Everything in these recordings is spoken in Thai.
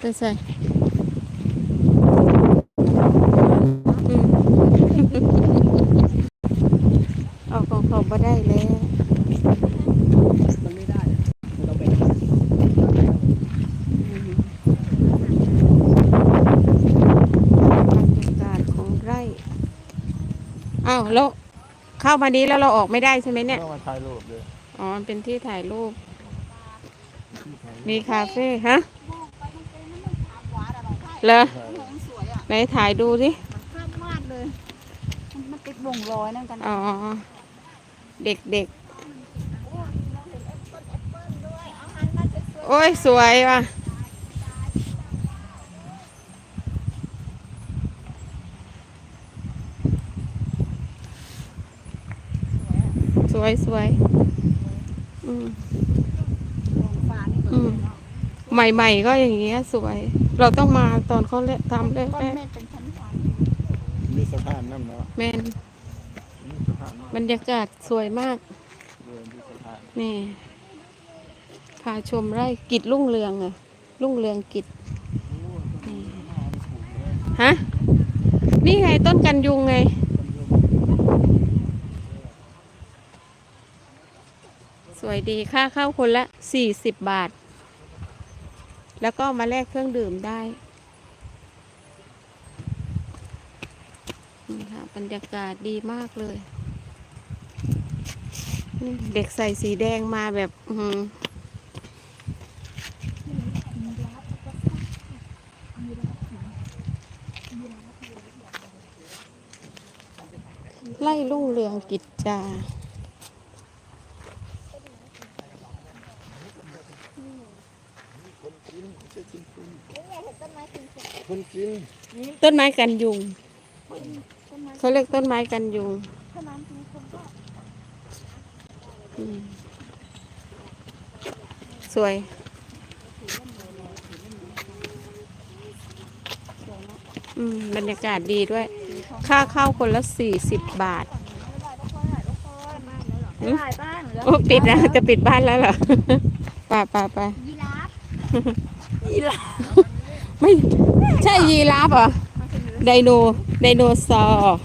ไปใส่อืมเอาของเขาบ่ได้แล้ว มันไม่ได้อะมันต้องไปหาอืมบรรยากาศของไร่ อ้าวแล้วเข้ามานี้แล้วเราออกไม่ได้ใช่ไหมเนี่ย ต้องมาถ่ายรูปเลยอ๋อมันเป็นที่ถ่ายรูปที่ถ่ายรูปมีคาเฟ่ฮะ เหรอสวยอะไหนถ่ายดูสิข้ามมาดเลย มันมันติดวงรอยนั่นกันอ๋อ เด็กๆโอ้ย สวยว่ะสวยสวยอืมวงฟ้านี่อืมใหม่ๆก็อย่างเงี้ยสวย เราต้องมาตอนเขาเละทำแรต้นกเม็ดเป็นชั้นฟ้ามีสะพานนั่นเนาะๆแมนมีสะพานนั่นบรรยากาศสวยมาก เดินที่สะพานนี่ พาชมไร่กิจรุ่งเรืองอะรุ่งเรืองกิจนี่ฮะ นี่ไงต้นกันยุงไง สวยดีค่าเข้าคนละสี่สิบบาท แล้วก็มาแลกเครื่องดื่มได้นี่ค่ะบรรยากาศดีมากเลยนี่เด็กใส่สีแดงมาแบบอื้อหือไล่ลุ่งเรืองกิจจา กินต้นไม้กันยุง เขาเรียกต้นไม้กันยุงเท่านั้นมีคนก็อืมสวยอืมบรรยากาศดีด้วย ค่าเข้าคนละสี่สิบบาทไม่ได้บ้างเหรอโอ้ปิดนะจะปิดบ้านแล้วเหรอไปไปไปยีราฟ ไม่ใช่ยีราฟเหรอไดโนไดโนเสาร์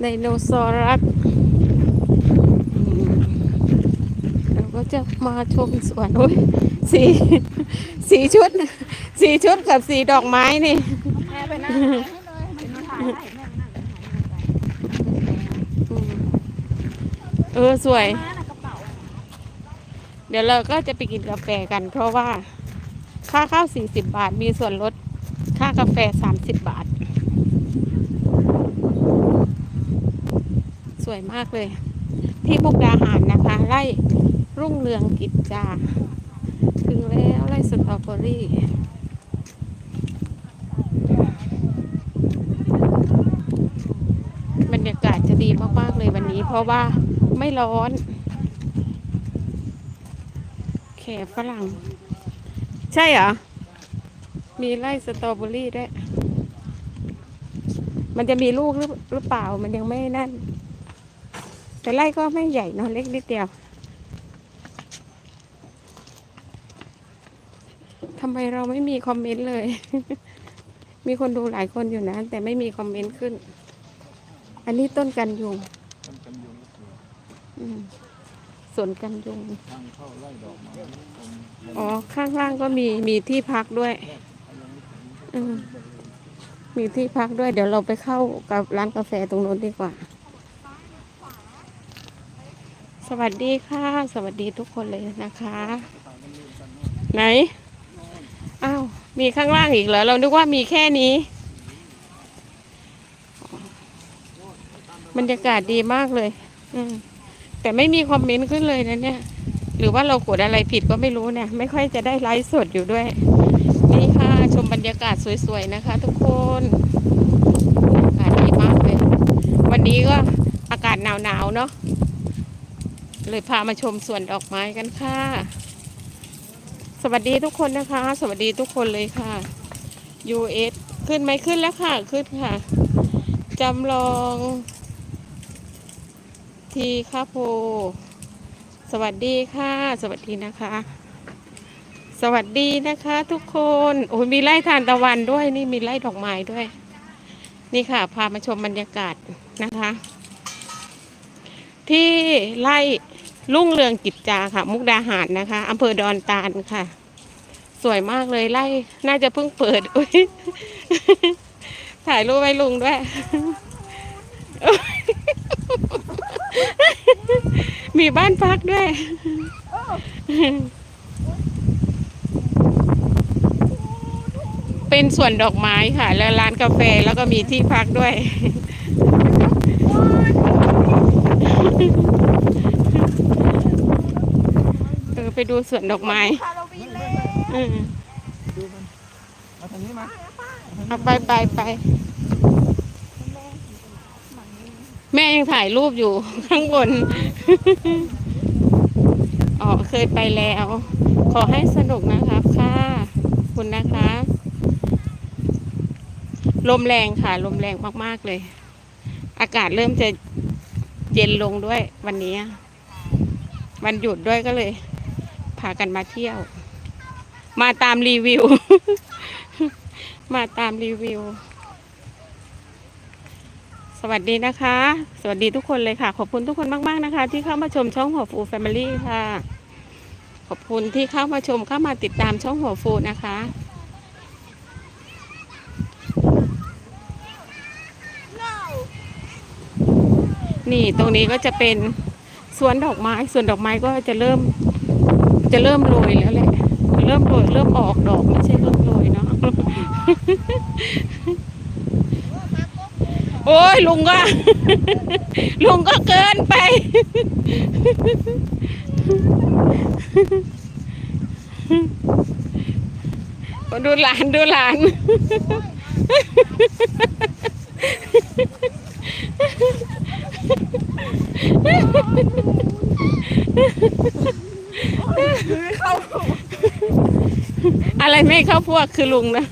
ไดโนเสาร์รัสเราก็จะมาชมสวนโอ้ยสีสีชุดสีชุดกับสีดอกไม้นี่แม่ไปนั่งเออ สวย เดี๋ยวเราก็จะไปกินกาแฟกันเพราะว่า ค่าข้าวสี่สิบบาท มีส่วนลดค่ากาแฟสามสิบบาท สวยมากเลย ที่มุกดาหารนะคะไร่รุ่งเรืองกิจจาถึงแล้วไร่สตรอเบอรี่บรรยากาศจะดีมาก ๆ เลยวันนี้ เพราะว่าไม่ร้อน แขฝรั่ง ใช่เหรอ มีไร่สตรอเบอรี่ด้วย มันจะมีลูกหรือหรือเปล่า มันยังไม่นั่น แต่ไร่ก็ไม่ใหญ่เนอะเล็กนิดเดียวทำไมเราไม่มีคอมเมนต์เลย มีคนดูหลายคนอยู่นะ แต่ไม่มีคอมเมนต์ขึ้น อันนี้ต้นกันยุงต้นกันยุงก็สวยอืมสวนกันยุงทางเข้าไล่ดอกไม้ตรง อ๋อ ข้างล่างก็มี มีที่พักด้วยมีที่พักด้วย เดี๋ยวเราไปเข้ากับร้านกาแฟตรงโน้นดีกว่า สวัสดีค่ะ สวัสดีทุกคนเลยนะคะ ไหน อ้าว มีข้างล่างอีกเหรอ เรานึกว่ามีแค่นี้บรรยากาศดีมากเลย อืมแต่ไม่มีคอมเมนต์ขึ้นเลยนะเนี่ย หรือว่าเรากดอะไรผิดก็ไม่รู้เนี่ย ไม่ค่อยจะได้ไลฟ์สดอยู่ด้วย นี่ค่ะชมบรรยากาศสวยๆนะคะ ทุกคนอากาศดีมากเลย วันนี้ก็อากาศหนาวๆเนาะเลยพามาชมสวนดอกไม้กันค่ะ สวัสดีทุกคนนะคะ สวัสดีทุกคนเลยค่ะ US ขึ้นไหมขึ้นแล้วค่ะ ขึ้นค่ะจำลอง ทีค่ะโพ สวัสดีค่ะ สวัสดีนะคะ สวัสดีนะคะทุกคนโอ้ยมีไร่ทานตะวันด้วยนี่มีไร่ดอกไม้ด้วย นี่ค่ะ พามาชมบรรยากาศนะคะ ที่ไร่รุ่งเรืองกิจจาค่ะ มุกดาหารนะคะอำเภอดอนตาลค่ะ สวยมากเลยไร่น่าจะเพิ่งเปิดอุ้ยถ่ายรูปไว้ลุงด้วย มีบ้านพักด้วย เป็นสวนดอกไม้ค่ะ แล้วร้านกาแฟแล้วก็มีที่พักด้วย เออไปดูสวนดอกไม้เลยอืมดูมันมาทางนี้มาเอาไปไปไป แม่ยังถ่ายรูปอยู่ข้างบน อ๋อเคยไปแล้ว ขอให้สนุกนะครับค่ะคุณนะคะ ลมแรงค่ะ ลมแรงมาก ๆ เลย อากาศเริ่มจะเย็นลงด้วยวันนี้ วันหยุดด้วยก็เลย พากันมาเที่ยว มาตามรีวิว มาตามรีวิว สวัสดีนะคะ สวัสดีทุกคนเลยค่ะ ขอบคุณทุกคนมาก ๆ นะคะ ที่เข้ามาชมช่องหัวฟูแฟมิลี่ค่ะ ขอบคุณที่เข้ามาชมเข้ามาติดตามช่องหัวฟูนะคะ นี่ตรงนี้ก็จะเป็นสวนดอกไม้สวนดอกไม้ก็จะเริ่ม จะเริ่มโรยแล้วแหละ เริ่มโรยเริ่มออกดอกไม่ใช่เริ่มโรยเนาะ โอ้ยลุงก็ ลุงก็เกินไป ดูหลานดูหลานอะไรไม่เข้าพวกคือลุงนะ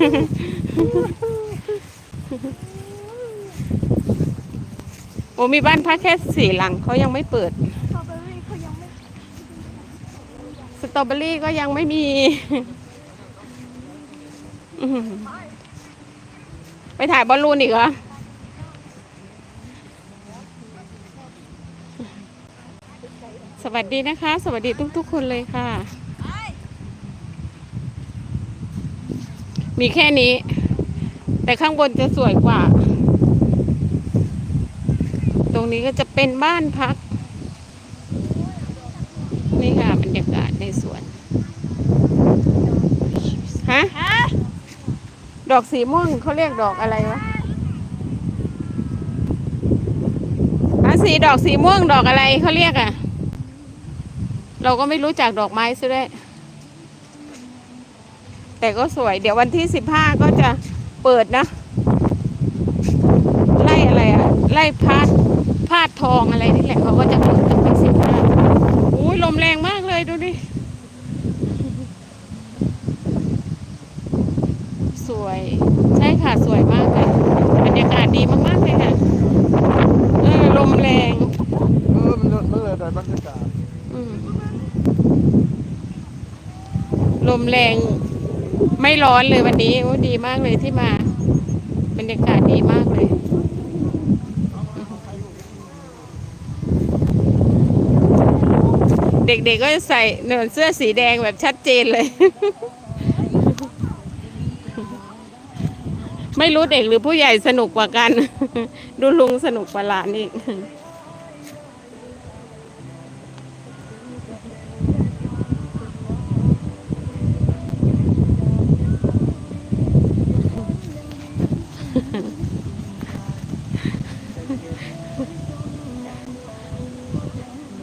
โอ้มีบ้านพักแค่สี่หลังเขายังไม่เปิด สตรอเบอรี่เขายังไม่สตรอเบอรี่ก็ยังไม่มีอื้อหือไปถ่ายบอลลูนอีกเหรอ สวัสดีนะคะ สวัสดีทุกๆคนเลยค่ะ มีแค่นี้ แต่ข้างบนจะสวยกว่า รงนี้ก็จะเป็นบ้านพัก นี่ค่ะบรรยากาศในสวน ฮะ ดอกสีม่วงเขาเรียกดอกอะไรวะอะสีดอกสีม่วงดอกอะไรเขาเรียกอะเราก็ไม่รู้จักดอกไม้ซะด้วย แต่ก็สวย เดี๋ยววันที่สิบห้าก็จะเปิดนะ ไล่อะไรอะไล่พาด พาดทองอะไรนี่แหละเขาก็จะเปิดตั้งแต่สิบห้าอุ้ยลมแรงมากเลยดูดิ สวยใช่ค่ะสวยมากเลยบรรยากาศดีมากๆเลยค่ะเออลมแรงเออมันเลยมันเลยได้บรรยากาศอืมลมแรงไม่ร้อนเลยวันนี้โอ้ดีมากเลยที่มา บรรยากาศดีมากเลย เด็กๆก็จะใส่เนื้อเสื้อสีแดงแบบชัดเจนเลย ไม่รู้เด็กหรือผู้ใหญ่สนุกกว่ากัน ดูลุงสนุกกว่าหลานอีก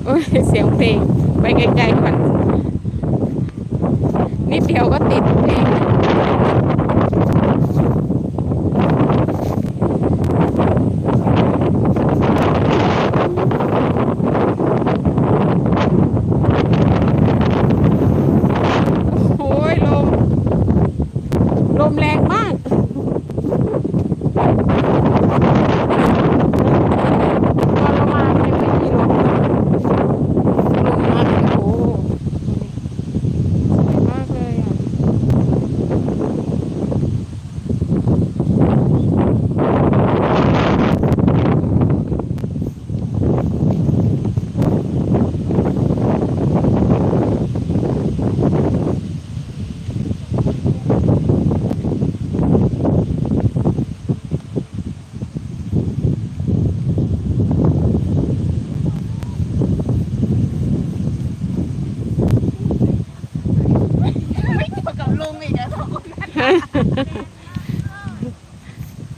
โอ้ยเสียงเพลง ไปไกลๆก่อนนิดเดียวก็ติดเอง